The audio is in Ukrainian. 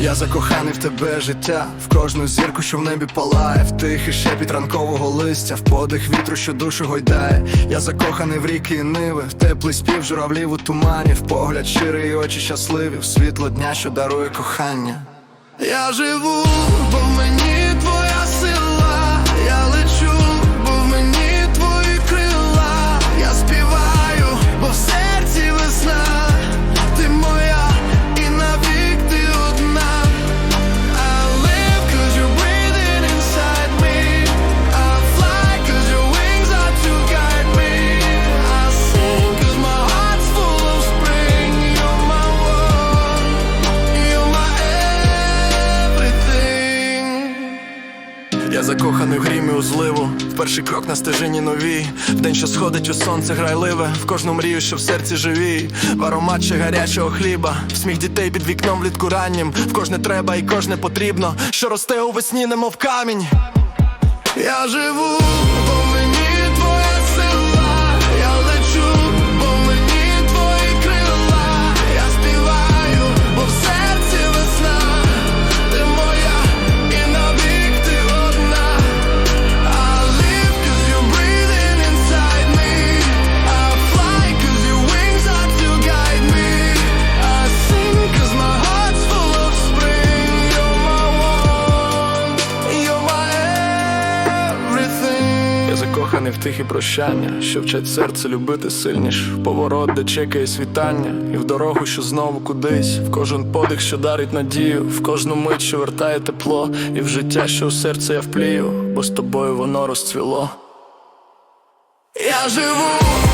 Я закоханий в тебе життя, в кожну зірку, що в небі палає, в тихий шепіт ранкового листя, в подих вітру, що душу гойдає. Я закоханий в ріки і ниви, в теплий спів журавлів у тумані, в погляд щирий і очі щасливі, в світло дня, що дарує кохання. Я живу, бо в Закоханий в грімі у зливу, в перший крок на стежині новій. В день, що сходить у сонце грайливе, в кожну мрію, що в серці живій, в аромат ще гарячого хліба, в сміх дітей під вікном влітку раннім, в кожне треба і кожне потрібно, що росте у весні, немов камінь. Я живу, закоханий в тихі прощання, що вчать серце любити сильніш. В поворот, де чекає світання, і в дорогу, що знову кудись, в кожен подих, що дарить надію, в кожну мить, що вертає тепло, і в життя, що у серце я вплію, бо з тобою воно розцвіло. Я живу,